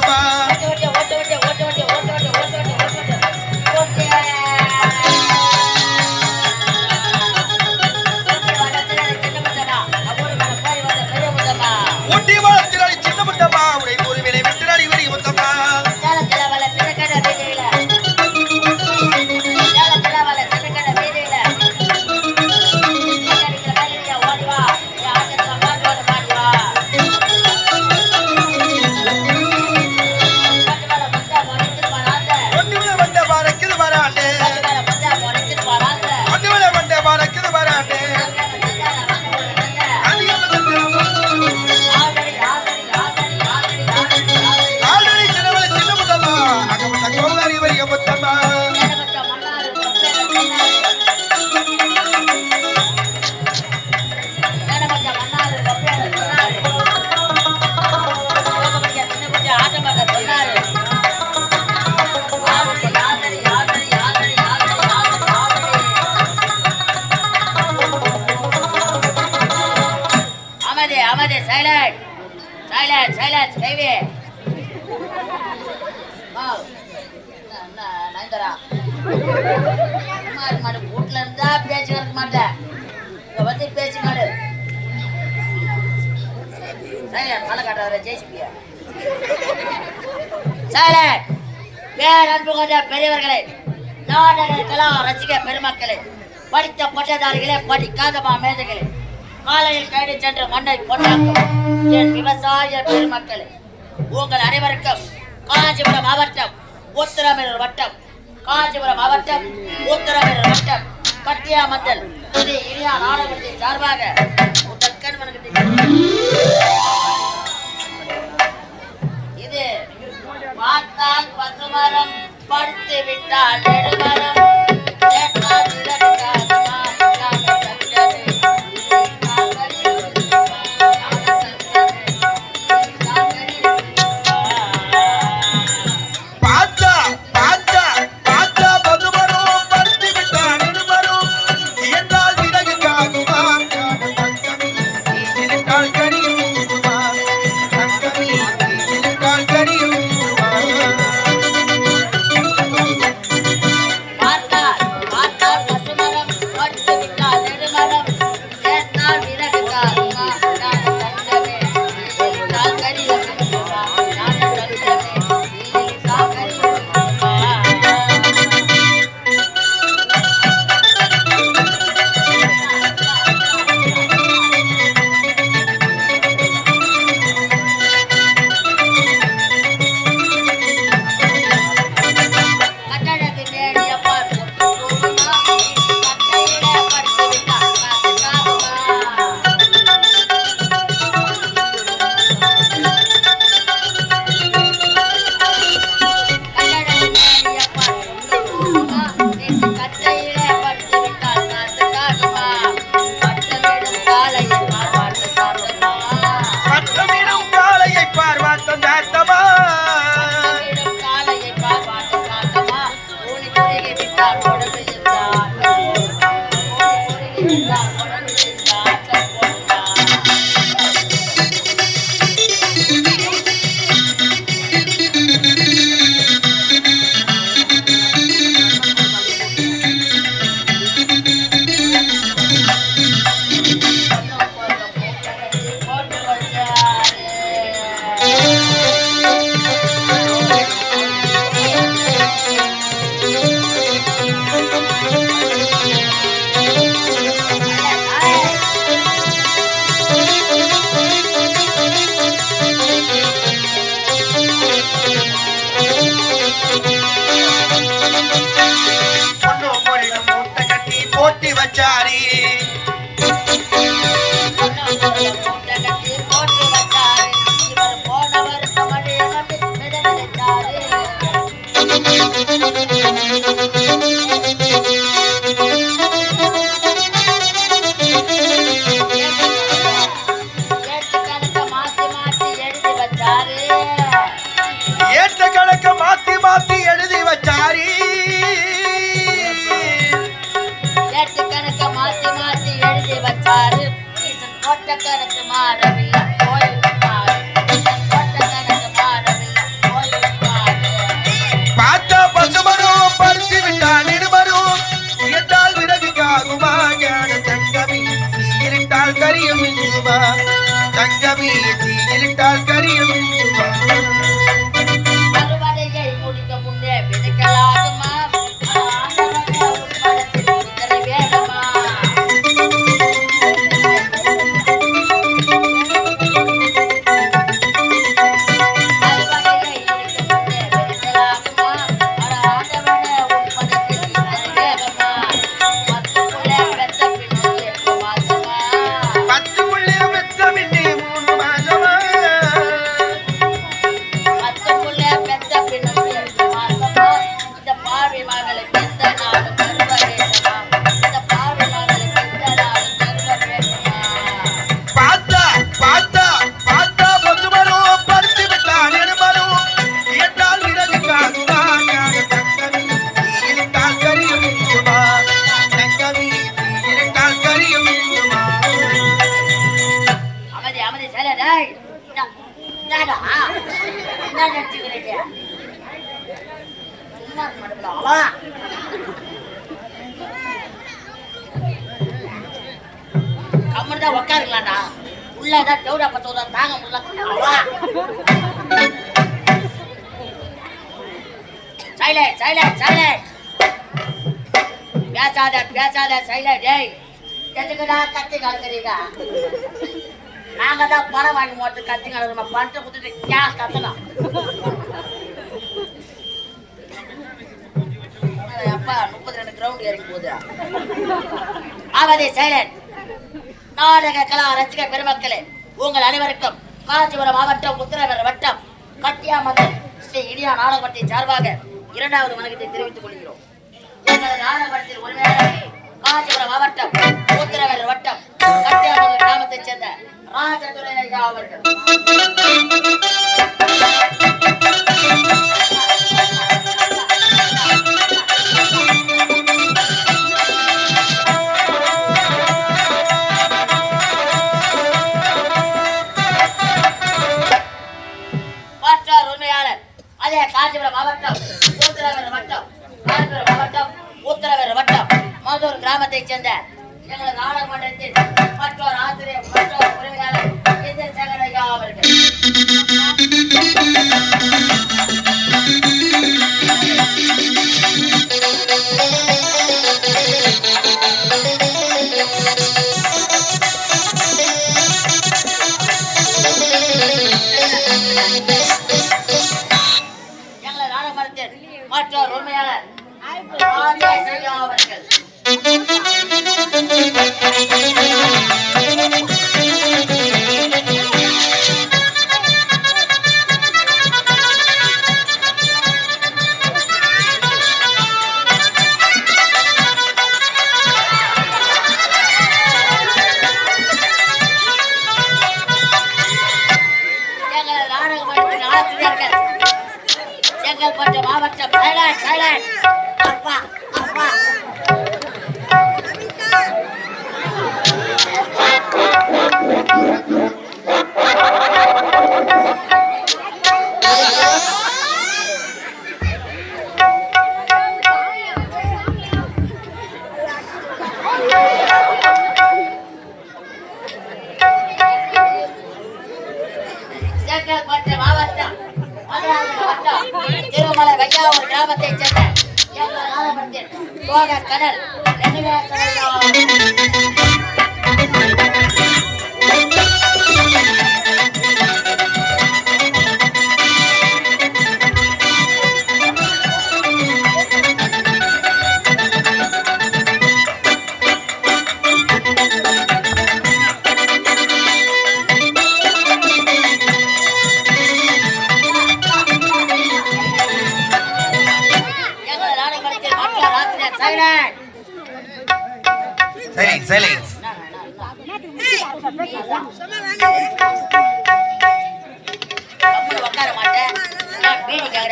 مرحبا அன்பு கொண்ட பெரியவர்களே நாடக ரசிக பெருமக்களே படித்த பட்டதாரிகளே படிக்காதமா மேதைகளே காலையில் கைது சென்ற மண்ணை பொன்னாக்கும் என் விவசாய பெருமக்களே உங்கள் அனைவருக்கும் காஞ்சிபுரம் மாவட்டம் உத்தரமேரூர் வட்டம் காஞ்சிபுரம் மாவட்டம் உத்தரமேரூர் வட்டம் பட்டியாமந்தல் ஸ்ரீ இரியா நாடகத்தின் சார்பாக முதற்கண் வணக்கத்தை பார்த்தால் பசுமரம் படுத்து விட்டால் நெடுமரம் மாறு ஈசன் கோட்டக்கருக்கு மாறவில்லை. ஏதாவது தேவடா பத்தோதா தாங்க முடியல அவா. சைலண்ட் சைலண்ட் சைலண்ட் பேசாத பேசாத சைலண்ட் டேய் எதுக்குடா கத்தி கலக்குறீங்க நாங்க தான் பணம் வாங்கி போட்டு கத்தி கலக்குறோம் பணத்தை கொடுத்துட்டு கேஸ் கத்தலாம் அப்பா முப்பத்தி ரெண்டு கிரவுண்ட் இறங்கி போகுது ஆவதே சைலண்ட் நாடக கலா ரசிக பெருமக்களே உங்கள் அனைவருக்கும் காஞ்சிபுரம் மாவட்டம் உத்தரவர் வட்டம் கட்டியாமதல் ஸ்ரீ இடியா நாடகமன்றி சார்பாக இரண்டாவது வணக்கத்தை தெரிவித்துக் கொள்கிறோம். எங்களது நாடகமன்றத்தில் ஒருவேளை காஞ்சிபுரம் மாவட்டம் உத்தரவர் வட்டம் கட்டியாமதல் கிராமத்தைச் சேர்ந்த ராஜதுரை அவர்கள். காஞ்சிபுரம் மாவட்டம் உத்தரவர் வட்டம் காஞ்சிபுரம் மாவட்டம் உத்தரவர் வட்டம். மதுர் கிராமத்தைச் சேர்ந்த எங்களது நாடகமன்றத்தில் மற்றொரு ஆசிரியர் மற்றொரு உரிமையாளர் இந்த சேகரையா அவர்கள். மற்றொரு உண்மையாளர்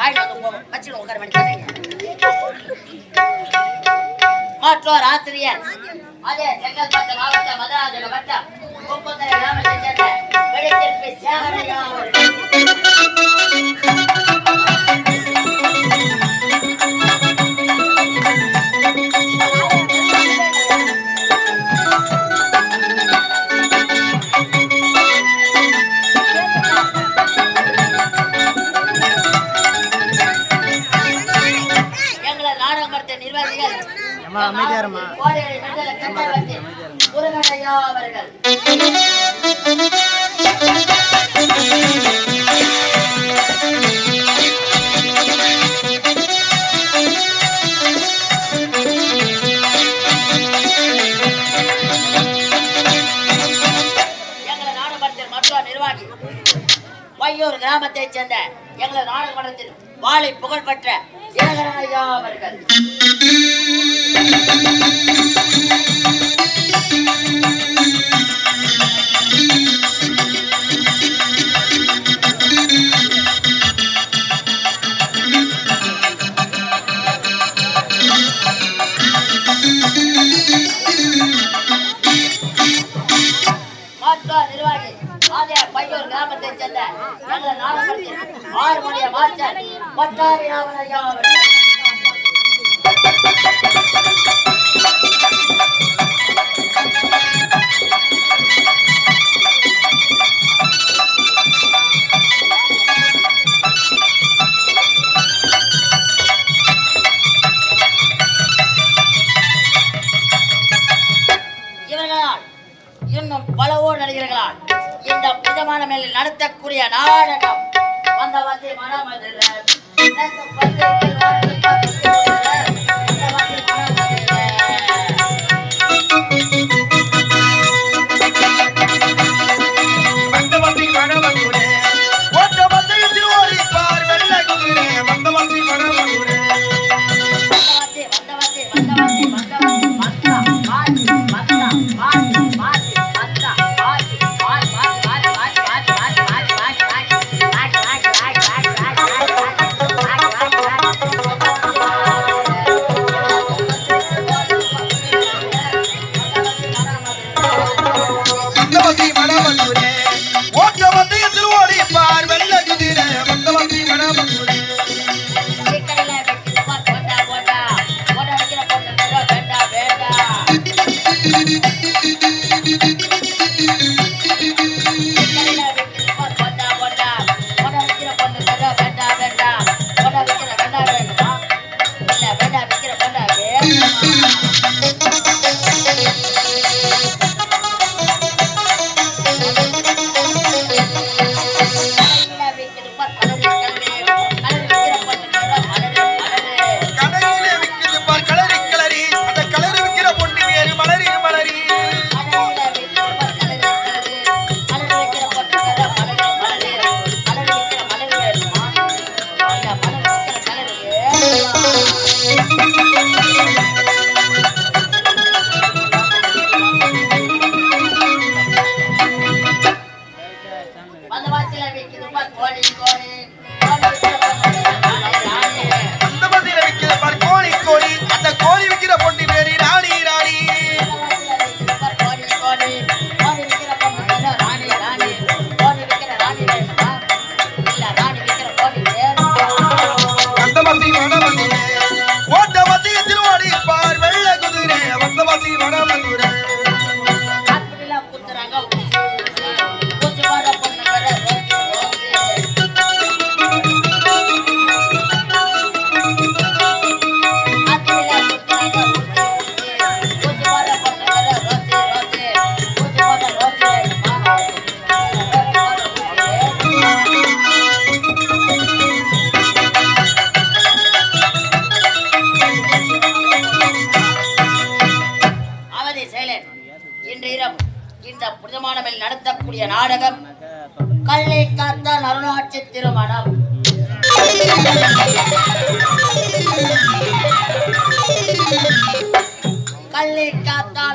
பீடி வந்து போவோம் உட்கார மற்றொரு ஆசிரியர். அதே செங்கல்பட்டு மாவட்ட மதுராந்தக வட்டம் முப்பத்தரை சேர்ந்த சேகரையா அவர்கள் மாவட்ட நிர்வாகிகள். முருகனையா நிர்வாகி வையூர் கிராமத்தைச் சேர்ந்த எங்களது நாடாளுமன்றத்தில் வாழை புகழ்பெற்ற தியாகராஜா அவர்கள்.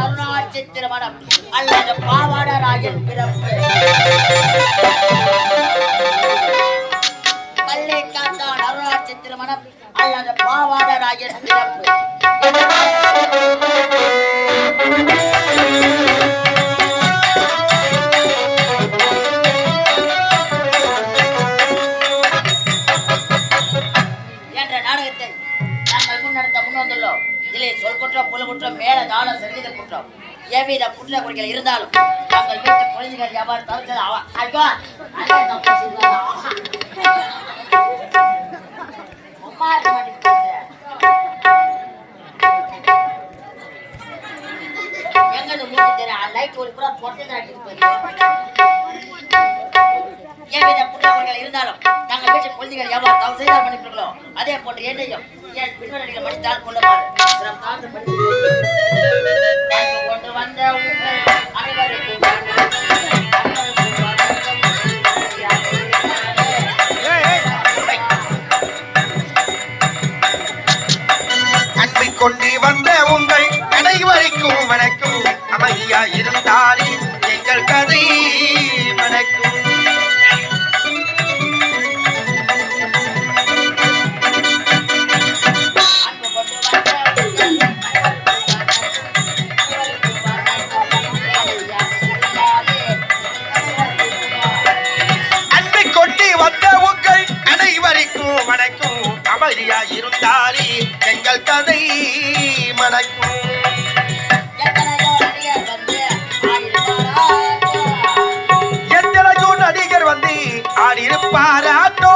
கருணாட்சி திருமணம் அல்லது பாவாடராஜன் பிறப்பு. கல்லை காத்தான் அருணாட்சி திருமணம் அல்லது பாவாடராஜன் பிறப்பு. எவ்வித புள்ள குடிகள் இருந்தாலும் நாங்கள் வீட்டு குழந்தைகள் வியாபாரத்தாலும் சரி அவன் ஐயோ அம்மா இருக்க லைட் ஒரு பூரா பொட்டை நாட்டிட்டு போயிருக்கோம் எவ்வித புள்ள இருந்தாலும் நாங்கள் வீட்டு குழந்தைகள் வியாபாரத்தாலும் செய்தால் பண்ணிட்டு அதே போட்டு என்னையும் என் பின்வரணிகள் மடித்தால் கொண்டு சிறப்பாக கொண்டு வந்த உங்கள் அனைவருக்கும் படைக்கும் கபடியா இருந்தாலே எங்கள் கதை மணக்கும். எத்தனையோ நடிகர் வந்து ஆடியிருப்பாராட்டோ